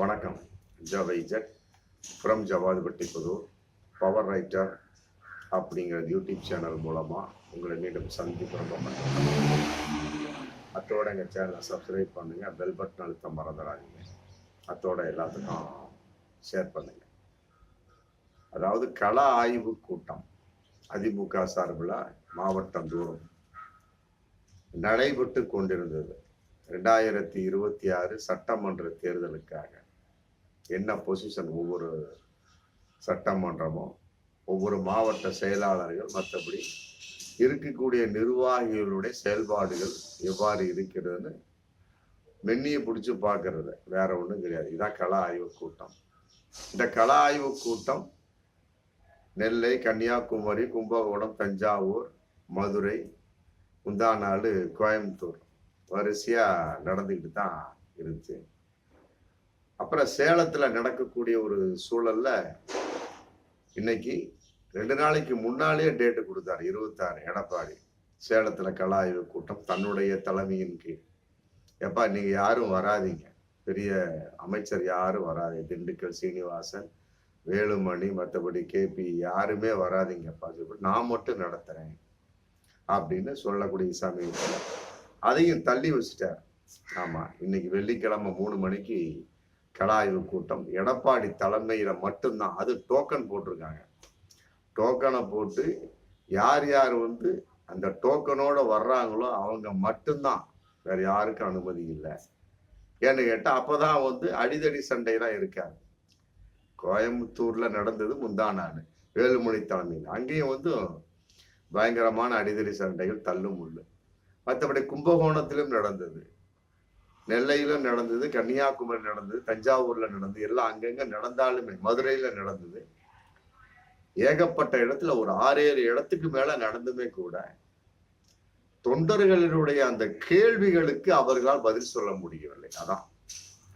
வணக்கம். ஜவைஜட் from Javadhupatti Puthur power writer அப்படிங்கிற YouTube channel மூலமாக உங்களை மீண்டும் சந்திப்பு ரொம்ப அத்தோட எங்கள் சேனலை சப்ஸ்கிரைப் பண்ணுங்கள் பெல் பட்டன் அழுத்த மறந்துடாதீங்க. அத்தோட எல்லாத்துக்கும் ஷேர் பண்ணுங்கள் அதாவது கள ஆய்வு கூட்டம். அதிமுக சார்பில் மாவட்டம் தூரம் நடைபெற்று கொண்டிருந்தது. ரெண்டாயிரத்தி இருபத்தி ஆறு சட்டமன்ற தேர்தலுக்காக. என்ன பொசிஷன் ஒவ்வொரு சட்டமன்றமும் ஒவ்வொரு மாவட்ட செயலாளர்கள் மற்றபடி இருக்கக்கூடிய நிர்வாகிகளுடைய செயல்பாடுகள் எவ்வாறு இருக்கிறதுன்னு மென்னியை பிடிச்சி பார்க்கறது. வேற ஒன்றும் கிடையாது. இதான் கள ஆய்வு கூட்டம். இந்த கள ஆய்வு கூட்டம் நெல்லை கன்னியாகுமரி கும்பகோணம் தஞ்சாவூர் மதுரை முந்தா நாள் கோயம்புத்தூர் வரிசையாக நடந்துக்கிட்டு தான் இருந்துச்சு அப்புறம் சேலத்தில் நடக்கக்கூடிய ஒரு சூழல்ல இன்னைக்கு ரெண்டு நாளைக்கு முன்னாலேயே டேட்டு கொடுத்தாரு இருபத்தாறு எடப்பாடி. சேலத்தில் கலாய்வு ஆய்வு கூட்டம் தன்னுடைய தலைமையின் கீழ். எப்பா நீங்கள் யாரும் வராதீங்க. பெரிய அமைச்சர் யாரும் வராது திண்டுக்கல் சீனிவாசன் வேலுமணி மற்றபடி கேபி யாருமே வராதீங்கப்பா. சொல்லி நான் மட்டும் நடத்துகிறேன் அப்படின்னு சொல்லக்கூடிய சமயத்தில் அதையும் தள்ளி வச்சுட்டார். ஆமாம் இன்னைக்கு வெள்ளிக்கிழமை மூணு மணிக்கு கலாய்வு கூட்டம் எடப்பாடி தலைமையில் மட்டும்தான். அது டோக்கன் போட்டிருக்காங்க. டோக்கனை போட்டு யார் யார் வந்து அந்த டோக்கனோட வர்றாங்களோ அவங்க மட்டும்தான். வேற யாருக்கும் அனுமதி இல்லை. ஏன்னு கேட்டால் அப்போ தான் வந்து அடிதடி சண்டையெல்லாம் இருக்காது. கோயம்புத்தூரில் நடந்தது முந்தா நாள் வேலுமணி தலைமையில். அங்கேயும் வந்து பயங்கரமான அடிதடி சண்டைகள் தள்ளும் முள்ளு மற்றபடி கும்பகோணத்திலும் நடந்தது. நெல்லையிலும் நடந்தது கன்னியாகுமரி நடந்தது தஞ்சாவூர்ல நடந்தது எல்லாம் அங்கங்க நடந்தாலுமே மதுரையில நடந்தது. ஏகப்பட்ட இடத்துல ஒரு ஆறு ஏழு இடத்துக்கு மேல நடந்துமே கூட தொண்டர்களினுடைய அந்த கேள்விகளுக்கு அவர்களால் பதில் சொல்ல முடியவில்லை. அதான்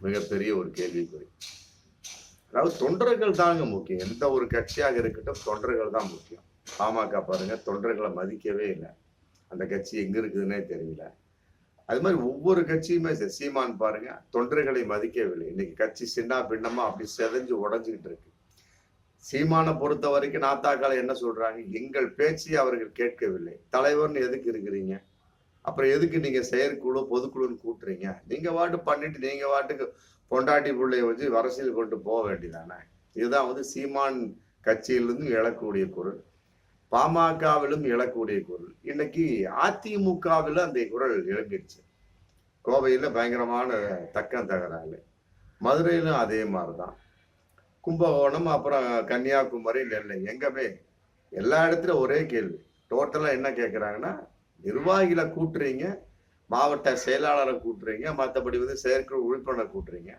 மிகப்பெரிய ஒரு கேள்விக்குறி. அதாவது தொண்டர்கள் தாங்க முக்கியம். எந்த ஒரு கட்சியாக இருக்கட்டும் தொண்டர்கள் தான் முக்கியம். பாமக பாருங்க தொண்டர்களை மதிக்கவே இல்லை. அந்த கட்சி எங்க இருக்குதுன்னே தெரியல. அது மாதிரி ஒவ்வொரு கட்சியுமே சரி, சீமான் பாருங்க தொண்டர்களை மதிக்கவில்லை. இன்னைக்கு கட்சி சின்ன பின்னமா அப்படி செதஞ்சு உடஞ்சுக்கிட்டு இருக்கு. சீமானை பொறுத்த வரைக்கும் நாத்தாக்கால என்ன சொல்றாங்க? எங்கள் பேச்சை அவர்கள் கேட்கவில்லை. தலைவர்னு எதுக்கு இருக்கிறீங்க? அப்புறம் எதுக்கு நீங்க செயற்குழு பொதுக்குழுன்னு கூட்டுறீங்க? நீங்க வாட்டு பண்ணிட்டு நீங்க வாட்டுக்கு பொண்டாட்டி பிள்ளைய வச்சு அரசியல் கொண்டு போக வேண்டியதானே? இதுதான் வந்து சீமான் கட்சியிலிருந்து எழக்கூடிய குரல். பாமகவிலும் எழக்கூடிய குரல். இன்னைக்கு அதிமுகவில் அந்த குரல் எழும்பிடுச்சு. கோவையில பயங்கரமான தக்கம் தகராறு. மதுரையிலும் அதே மாதிரிதான். கும்பகோணம் அப்புறம் கன்னியாகுமரி நெல்லை. எங்கமே எல்லா இடத்துலயும் ஒரே கேள்வி. டோட்டலா என்ன கேட்குறாங்கன்னா நிர்வாகிகளை கூட்டுறீங்க மாவட்ட செயலாளரை கூட்டுறீங்க மற்றபடி வந்து செயற்குழு உறுப்பினரை கூட்டுறீங்க.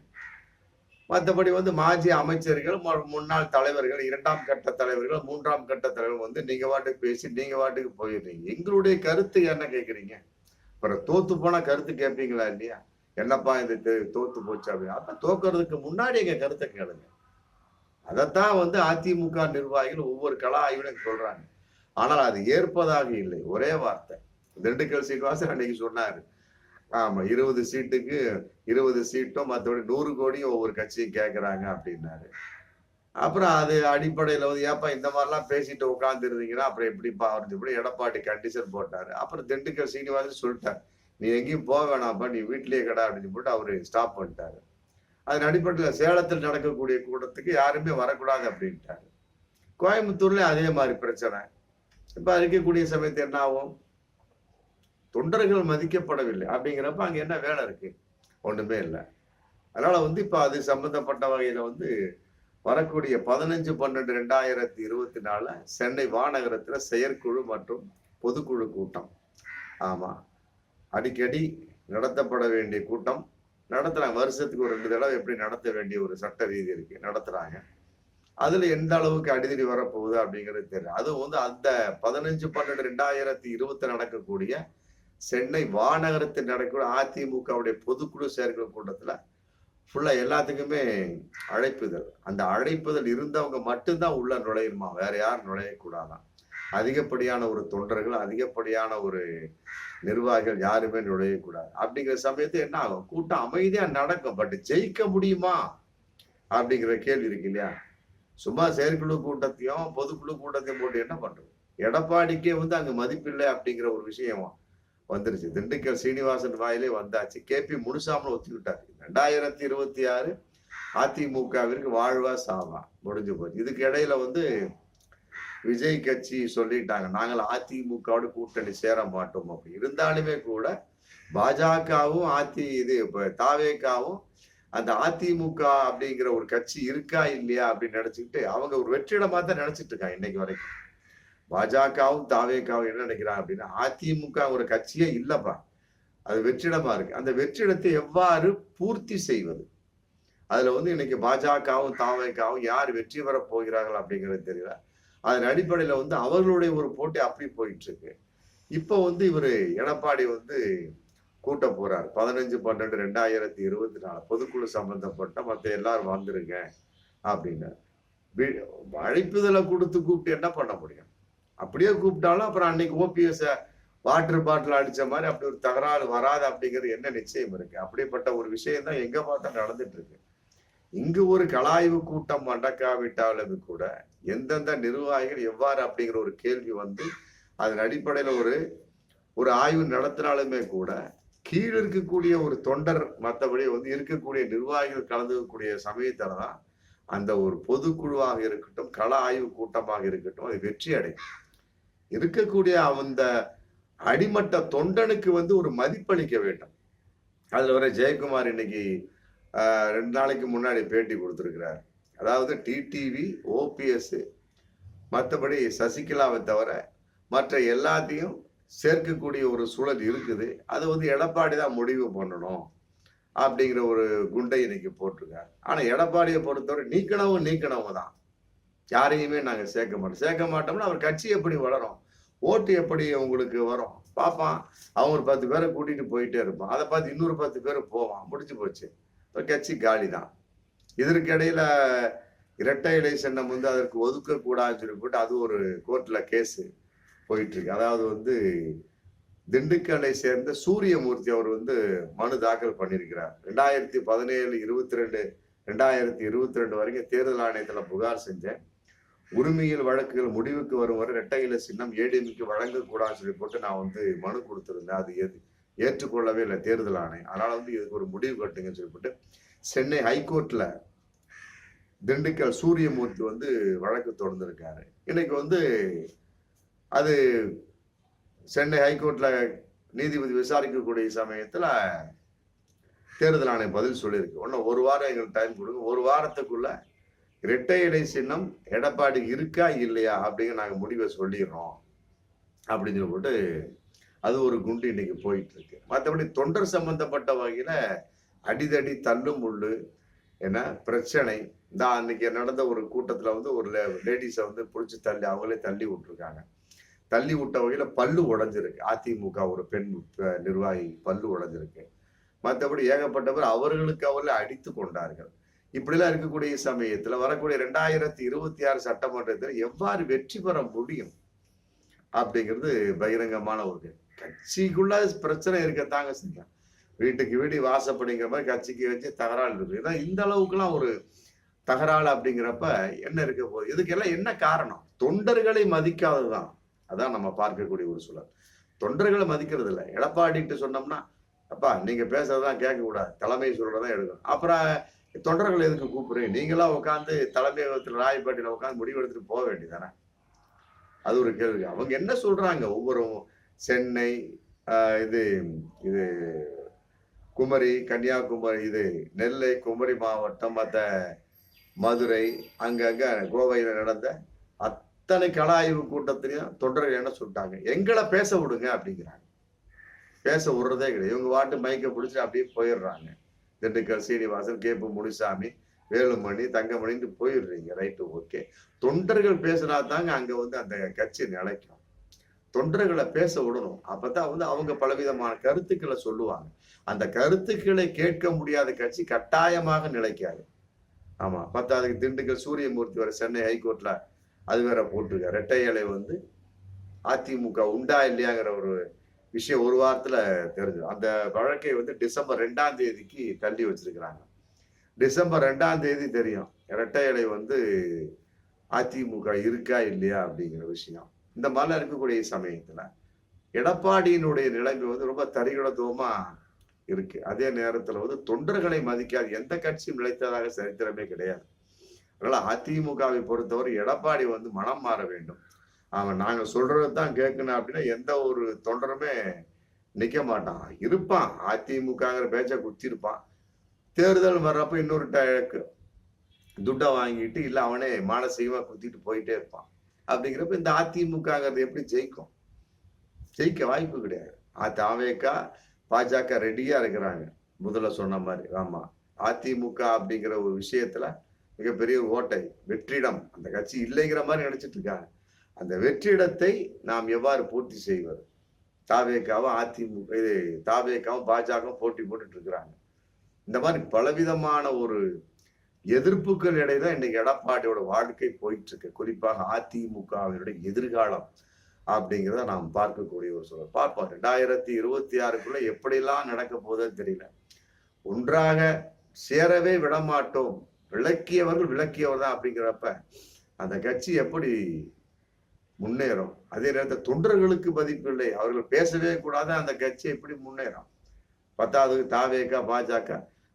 மற்றபடி வந்து மாஜி அமைச்சர்கள் முன்னாள் தலைவர்கள் இரண்டாம் கட்ட தலைவர்கள் மூன்றாம் கட்ட தலைவர் வந்து நீங்க வாட்டுக்கு பேசி நீங்க வாட்டுக்கு போயிடுறீங்க. எங்களுடைய கருத்து என்ன கேட்குறீங்க அப்புறம் தோத்து போனா கருத்து கேட்பீங்களா இல்லையா? என்னப்பா இது தே- தோத்து போச்சு அப்படின்னு. அப்ப தோக்குறதுக்கு முன்னாடி எங்க கருத்தை கேளுங்க. அதைத்தான் வந்து அதிமுக நிர்வாகிகள் ஒவ்வொரு கலா ஆய்விலும் சொல்றாங்க. ஆனால் அது ஏற்பதாக இல்லை. ஒரே வார்த்தை. திண்டுக்கல் சீனிவாசன் அன்னைக்கு சொன்னாரு. ஆமா இருபது சீட்டுக்கு இருபது சீட்டும் மற்றபடி நூறு கோடியும் ஒவ்வொரு கட்சியும் கேட்கறாங்க அப்படின்னாரு. அப்புறம் அது அடிப்படையில வந்து ஏப்பா இந்த மாதிரிலாம் பேசிட்டு உட்காந்துருந்தீங்கன்னா அப்புறம் எப்படிப்பா அப்படின்னு இப்படி எடப்பாடி கண்டிஷன் போட்டாரு. அப்புறம் திண்டுக்கல் சீனிவாசன் சொல்லிட்டார் நீ எங்கேயும் போக வேணாம்ப்பா நீ வீட்லயே கடா அப்படின்னு போட்டு அவரு ஸ்டாப் பண்ணிட்டாரு. அதன் அடிப்படையில் சேலத்தில் நடக்கக்கூடிய கூட்டத்துக்கு யாருமே வரக்கூடாது அப்படின்ட்டாரு. கோயம்புத்தூர்ல அதே மாதிரி பிரச்சனை. இப்ப இருக்கக்கூடிய சமயத்து என்ன ஆகும்? தொண்டர்கள் மதிக்கப்படவில்லை. அப்படிங்கிறப்ப அங்கே என்ன வேலை இருக்கு? ஒன்றுமே இல்லை. அதனால வந்து இப்போ அது சம்பந்தப்பட்ட வகையில் வந்து வரக்கூடிய பதினஞ்சு பன்னெண்டு ரெண்டாயிரத்தி இருபத்தி நாலுல சென்னை மாநகரத்தில் செயற்குழு மற்றும் பொதுக்குழு கூட்டம். ஆமாம் அடிக்கடி நடத்தப்பட வேண்டிய கூட்டம். நடத்துகிறாங்க வருஷத்துக்கு ஒரு ரெண்டு தடவை எப்படி நடத்த வேண்டிய ஒரு சட்ட ரீதி இருக்குது நடத்துகிறாங்க அதில் எந்த அளவுக்கு அடிதடி வரப்போகுது அப்படிங்கிறது தெரியல. அதுவும் வந்து அந்த பதினஞ்சு பன்னெண்டு ரெண்டாயிரத்தி இருபத்தி நடக்கக்கூடிய சென்னை வானகரத்தில் நடக்கக்கூடிய அதிமுகவுடைய பொதுக்குழு செயற்குழு கூட்டத்தில் ஃபுல்லாக எல்லாத்துக்குமே அழைப்புதல். அந்த அழைப்புதல் இருந்தவங்க மட்டும்தான் உள்ள நுழையணுமா? வேற யாரும் நுழையக்கூடாதான் அதிகப்படியான ஒரு தொண்டர்கள் அதிகப்படியான ஒரு நிர்வாகிகள் யாருமே நுழையக்கூடாது. அப்படிங்கிற சமயத்து என்ன ஆகும்? கூட்டம் அமைதியாக நடக்கும். பட் ஜெயிக்க முடியுமா? அப்படிங்கிற கேள்வி இருக்கு இல்லையா? சும்மா செயற்குழு கூட்டத்தையும் பொதுக்குழு கூட்டத்தையும் போட்டு என்ன பண்றது? எடப்பாடிக்கே வந்து அங்கே மதிப்பில்லை அப்படிங்கிற ஒரு விஷயம்? வந்துருச்சு. திண்டுக்கல் சீனிவாசன் வாயிலே வந்தாச்சு. கே பி முனுசாமி ஒத்துக்கிட்டாரு. ரெண்டாயிரத்தி இருபத்தி ஆறு அதிமுகவிற்கு வாழ்வா சாவா. முடிஞ்சு போச்சு. இதுக்கு இடையில வந்து விஜய் கட்சி சொல்லிட்டாங்க. நாங்கள் அதிமுகவோட கூட்டணி சேர மாட்டோம் அப்படி. இருந்தாலுமே கூட பாஜகவும் அதி இது இப்போ தாவேக்காவும் அந்த அதிமுக அப்படிங்கிற ஒரு கட்சி இருக்கா இல்லையா அப்படின்னு நினைச்சுக்கிட்டு அவங்க ஒரு வெற்றிடமா தான் நினைச்சிட்டு இருக்காங்க இன்னைக்கு வரைக்கும். பாஜகவும் தாவேக்காவும் என்ன நினைக்கிறாங்க அப்படின்னா அதிமுக ஒரு கட்சியே இல்லப்பா. அது வெற்றிடமா இருக்கு. அந்த வெற்றிடத்தை எவ்வாறு பூர்த்தி செய்வது? அதுல வந்து இன்னைக்கு பாஜகவும் தாவேக்காவும் யார் வெற்றி பெற போகிறார்கள் அப்படிங்கிறது தெரியல. அதன் அடிப்படையில வந்து அவர்களுடைய ஒரு போட்டி அப்படி போயிட்டு இருக்கு இப்போ வந்து இவர் எடப்பாடி வந்து கூட்ட போறாரு. பதினஞ்சு பன்னெண்டு ரெண்டாயிரத்தி இருபத்தி நாலு பொதுக்குழு சம்பந்தப்பட்ட மற்ற எல்லாரும் வந்துருங்க அப்படின்னு அழைப்புதலை கொடுத்து கூப்பிட்டு என்ன பண்ண முடியும்? அப்படியே கூப்பிட்டாலும் அப்புறம் அன்னைக்கு ஓபிஎஸ் வாட்டர் பாட்டில் அடிச்ச மாதிரி அப்படி ஒரு தகராறு வராது அப்படிங்கிறது என்ன நிச்சயம் இருக்கு? அப்படிப்பட்ட ஒரு விஷயம் தான் எங்க பார்த்தா நடந்துட்டு இருக்கு. இங்கு ஒரு கலாய்வு கூட்டம் நடக்காவிட்டாலும் கூட எந்தெந்த நிர்வாகிகள் எவ்வாறு அப்படிங்கிற ஒரு கேள்வி வந்து அதன் அடிப்படையில் ஒரு ஒரு ஆய்வு நடத்தினாலுமே கூட கீழ் இருக்கக்கூடிய ஒரு தொண்டர் மற்றபடி வந்து இருக்கக்கூடிய நிர்வாகிகள் கலந்துக்கக்கூடிய சமயத்துல தான் அந்த ஒரு பொதுக்குழுவாக இருக்கட்டும் கள ஆய்வு கூட்டமாக இருக்கட்டும் அது வெற்றி அடையும். இருக்கக்கூடிய அந்த அடிமட்ட தொண்டனுக்கு வந்து ஒரு மதிப்பளிக்க வேண்டும். அதில் வர ஜெயக்குமார் இன்னைக்கு ரெண்டு நாளைக்கு முன்னாடி பேட்டி கொடுத்துருக்கிறார். அதாவது டிடிவி ஓபிஎஸ் மற்றபடி சசிகலாவை தவிர மற்ற எல்லாத்தையும் சேர்க்கக்கூடிய ஒரு சூழல் இருக்குது. அது வந்து எடப்பாடி தான் முடிவு பண்ணணும் அப்படிங்கிற ஒரு குண்டை இன்னைக்கு போட்டிருக்காரு. ஆனால் எடப்பாடியை பொறுத்தவரை நீக்கணவும் நீக்கணவும் தான் யாரையுமே நாங்கள் சேர்க்க மாட்டோம். சேர்க்க மாட்டோம்னா அவர் கட்சி எப்படி வளரும்? ஓட்டு எப்படி உங்களுக்கு வரும்? பார்ப்பான். அவன் ஒரு பத்து பேரை கூட்டிட்டு போயிட்டே இருப்பான். அதை பார்த்து இன்னொரு பத்து பேர் போவான். முடிச்சு போச்சு. கட்சி காலி தான் இதற்கு இரட்டை இலை சின்னம் வந்து அதற்கு ஒதுக்கக்கூடாதுன்னு சொல்லி போட்டு அது ஒரு கோர்ட்ல கேஸு போயிட்டு இருக்கு அதாவது வந்து திண்டுக்கலை சேர்ந்த சூரியமூர்த்தி அவர் வந்து மனு தாக்கல் பண்ணியிருக்கிறார். ரெண்டாயிரத்தி பதினேழு இருபத்தி ரெண்டு ரெண்டாயிரத்தி இருபத்தி ரெண்டு வரைக்கும் தேர்தல் ஆணையத்தில் புகார் செஞ்சேன். உரிமையில் வழக்குகள் முடிவுக்கு வரும் வரை இரட்டையில சின்னம் ஏடிஎம்க்கு வழங்கக்கூடாதுன்னு சொல்லி போட்டு நான் வந்து மனு கொடுத்துருந்தேன். அது எது ஏற்றுக்கொள்ளவே இல்லை தேர்தல் ஆணையம் அதனால வந்து இதுக்கு ஒரு முடிவு கட்டுங்கன்னு சொல்லிவிட்டு சென்னை ஹைகோர்ட்ல திண்டுக்கல் சூரியமூர்த்தி வந்து வழக்கு தொடர்ந்திருக்காரு. இன்னைக்கு வந்து அது சென்னை ஹைகோர்ட்ல நீதிபதி விசாரிக்கக்கூடிய சமயத்துல தேர்தல் ஆணையம் பதில் சொல்லியிருக்கு. ஒன்னும் ஒரு வாரம் எங்களுக்கு டைம் கொடுங்க. ஒரு வாரத்துக்குள்ள இரட்டை இலை சின்னம் எடப்பாடி இருக்கா இல்லையா அப்படிங்கிற நாங்கள் முடிவை சொல்லிடுறோம் அப்படின்னு சொல்லிட்டு அது ஒரு குண்டு இன்னைக்கு போயிட்டு இருக்கு மற்றபடி தொண்டர் சம்பந்தப்பட்ட வகையில அடிதடி தள்ளு முள்ளு என்ன பிரச்சனை. இந்த அன்னைக்கு நடந்த ஒரு கூட்டத்தில் வந்து ஒரு லேடிஸை வந்து பிடிச்சி தள்ளி அவங்களே தள்ளி விட்டுருக்காங்க. தள்ளி விட்ட வகையில் பல்லு உடஞ்சிருக்கு. அதிமுக ஒரு பெண் நிர்வாகி பல்லு உடஞ்சிருக்கு. மற்றபடி ஏகப்பட்டவர் அவர்களுக்கு அவர்களை அடித்து கொண்டார்கள். இப்படிலாம் இருக்கக்கூடிய சமயத்துல வரக்கூடிய ரெண்டாயிரத்தி இருபத்தி ஆறு சட்டமன்றத்தில் எவ்வாறு வெற்றி பெற முடியும் அப்படிங்கிறது பகிரங்கமான ஒரு கட்சிக்குள்ள பிரச்சனை இருக்கத்தாங்க செய்யும். வீட்டுக்கு வீடு வாசப்படிங்கிற மாதிரி கட்சிக்கு வச்சு தகராறு இருக்கு ஏன்னா இந்த அளவுக்குலாம் ஒரு தகராறு அப்படிங்கிறப்ப என்ன இருக்க போகுது? இதுக்கெல்லாம் என்ன காரணம்? தொண்டர்களை மதிக்காததுதான். அதான் நம்ம பார்க்கக்கூடிய ஒரு சூழல். தொண்டர்களை மதிக்கிறது இல்லை எடப்பாடின்ட்டு சொன்னோம்னா அப்பா நீங்க பேசுறதான் கேட்க கூடாது தலைமை சொல்றதான் எடுக்கணும். அப்புறம் தொண்டர்கள் எதுக்கு கூப்பிடுறீங்க நீங்களா உட்காந்து தலைமையகத்தில் ராயப்பேட்டையில உட்காந்து முடிவு எடுத்துட்டு போக வேண்டியதானே அது ஒரு கேள்வி. அவங்க என்ன சொல்றாங்க? ஒவ்வொரு சென்னை இது இது குமரி கன்னியாகுமரி இது நெல்லை குமரி மாவட்டம் மற்ற மதுரை அங்கங்க கோவையில் நடந்த அத்தனை கலாய்வு கூட்டத்திலையும் தொண்டர்கள் என்ன சொல்லிட்டாங்க? எங்களை பேச விடுங்க அப்படிங்கிறாங்க. பேச விடுறதே கிடையாது. இவங்க வாட்டு மயக்க பிடிச்சி அப்படியே போயிடுறாங்க. திண்டுக்கல் சீனிவாசன் கேப்பு முனிசாமி வேலுமணி தங்கமணின்னு போயிடுறீங்க. ரைட்டு ஓகே தொண்டர்கள் பேசுனா தாங்க அங்க வந்து அந்த கட்சி நிலைக்கும். தொண்டர்களை பேச விடணும். அப்பதான் வந்து அவங்க பலவிதமான கருத்துக்களை சொல்லுவாங்க. அந்த கருத்துக்களை கேட்க முடியாத கட்சி கட்டாயமாக நிலைக்காது. ஆமா பார்த்தா அதுக்கு திண்டுக்கல் சூரியமூர்த்தி வர சென்னை ஹைகோர்ட்ல அது வேற போட்டிருக்காரு. ரெட்டை இலை வந்து அதிமுக உண்டா இல்லையாங்கிற ஒரு விஷயம் ஒரு வாரத்தில் தெரிஞ்சு அந்த வழக்கை வந்து டிசம்பர் ரெண்டாம் தேதிக்கு தள்ளி வச்சிருக்கிறாங்க. டிசம்பர் ரெண்டாம் தேதி தெரியும். இரட்டை இலை வந்து அதிமுக இருக்கா இல்லையா அப்படிங்கிற விஷயம். இந்த மாதிரிலாம் இருக்கக்கூடிய சமயத்தில் எடப்பாடியினுடைய நிலைமை வந்து ரொம்ப தரிகடத்துவமா இருக்கு. அதே நேரத்தில் வந்து தொண்டர்களை மதிக்காது. எந்த கட்சியும் நிலைத்ததாக சரித்திரமே கிடையாது. அதனால அதிமுகவை பொறுத்தவரை எடப்பாடி வந்து மனம் மாற வேண்டும். அவன் நாங்க சொல்றதுதான் கேட்கணும் அப்படின்னா எந்த ஒரு தொண்டருமே நிற்க மாட்டான். இருப்பான். அதிமுகங்கிற பேச்சை குத்திருப்பான். தேர்தல் வர்றப்ப இன்னொரு ட- துட்டை வாங்கிட்டு இல்லை அவனே மானசீகமாக குத்திட்டு போயிட்டே இருப்பான். அப்படிங்கிறப்ப இந்த அதிமுகங்கிறது எப்படி ஜெயிக்கும்? ஜெயிக்க வாய்ப்பு கிடையாது. தாவேக்கா பாஜக ரெடியா இருக்கிறாங்க. முதல்ல சொன்ன மாதிரி. ஆமா. அதிமுக அப்படிங்கிற ஒரு விஷயத்துல மிகப்பெரிய ஒரு ஓட்டை வெற்றிடம். அந்த கட்சி இல்லைங்கிற மாதிரி நினைச்சிட்டு இருக்காங்க. அந்த வெற்றிடத்தை நாம் எவ்வாறு பூர்த்தி செய்வது? தாவேக்காவும் அதிமுக இது தாவேக்காவும் பாஜகவும் போட்டி போட்டுட்டு இருக்கிறாங்க இந்த மாதிரி பலவிதமான ஒரு எதிர்ப்புகள் இடையே தான் இன்னைக்கு எடப்பாடியோட வாழ்க்கை போயிட்டு இருக்கு குறிப்பாக அதிமுகவினுடைய எதிர்காலம் அப்படிங்கிறத நாம் பார்க்கக்கூடிய ஒரு சூழல் பார்ப்போம். ரெண்டாயிரத்தி இருபத்தி ஆறுக்குள்ள எப்படிலாம் நடக்க போகுதுன்னு தெரியல. ஒன்றாக சேரவே விடமாட்டோம். விளக்கியவர்கள் விளக்கியவர் தான் அப்படிங்கிறப்ப அந்த கட்சி எப்படி முன்னேறும். அதே நேரத்தில் தொண்டர்களுக்கு பதிப்பு இல்லை. அவர்கள் பேசவே கூடாது அந்த கட்சி எப்படி முன்னேறும்? பத்தாவது தாவேக்கா பாஜக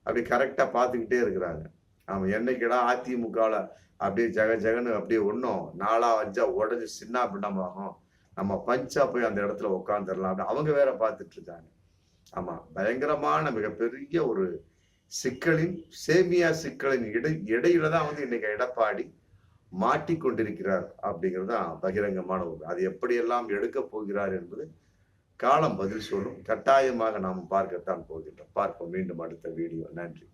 அப்படி கரெக்டாக பார்த்துக்கிட்டே இருக்கிறாங்க. ஆமா என்னைக்குடா அதிமுகவில் அப்படியே ஜெக ஜெகன்னு அப்படியே ஒன்றும் நாலா அஞ்சா உடஞ்சி சின்ன பின்னமாகும் நம்ம பஞ்சா போய் அந்த இடத்துல உட்காந்துடலாம் அப்படின்னு அவங்க வேற பார்த்துட்டு இருக்காங்க. ஆமாம் பயங்கரமான மிகப்பெரிய ஒரு சிக்கலின் சேமியா சிக்கலின் இடை இடையில தான் வந்து இன்னைக்கு எடப்பாடி மாட்டிக்கொண்டிருக்கிறார் அப்படிங்கிறது தான் பகிரங்கமான ஒரு அது எப்படியெல்லாம் எடுக்கப் போகிறார் என்பது காலம் பதில் சொல்லும். கட்டாயமாக நாம் பார்க்கத்தான் போகின்றோம். பார்ப்போம். மீண்டும் அடுத்த வீடியோ. நன்றி.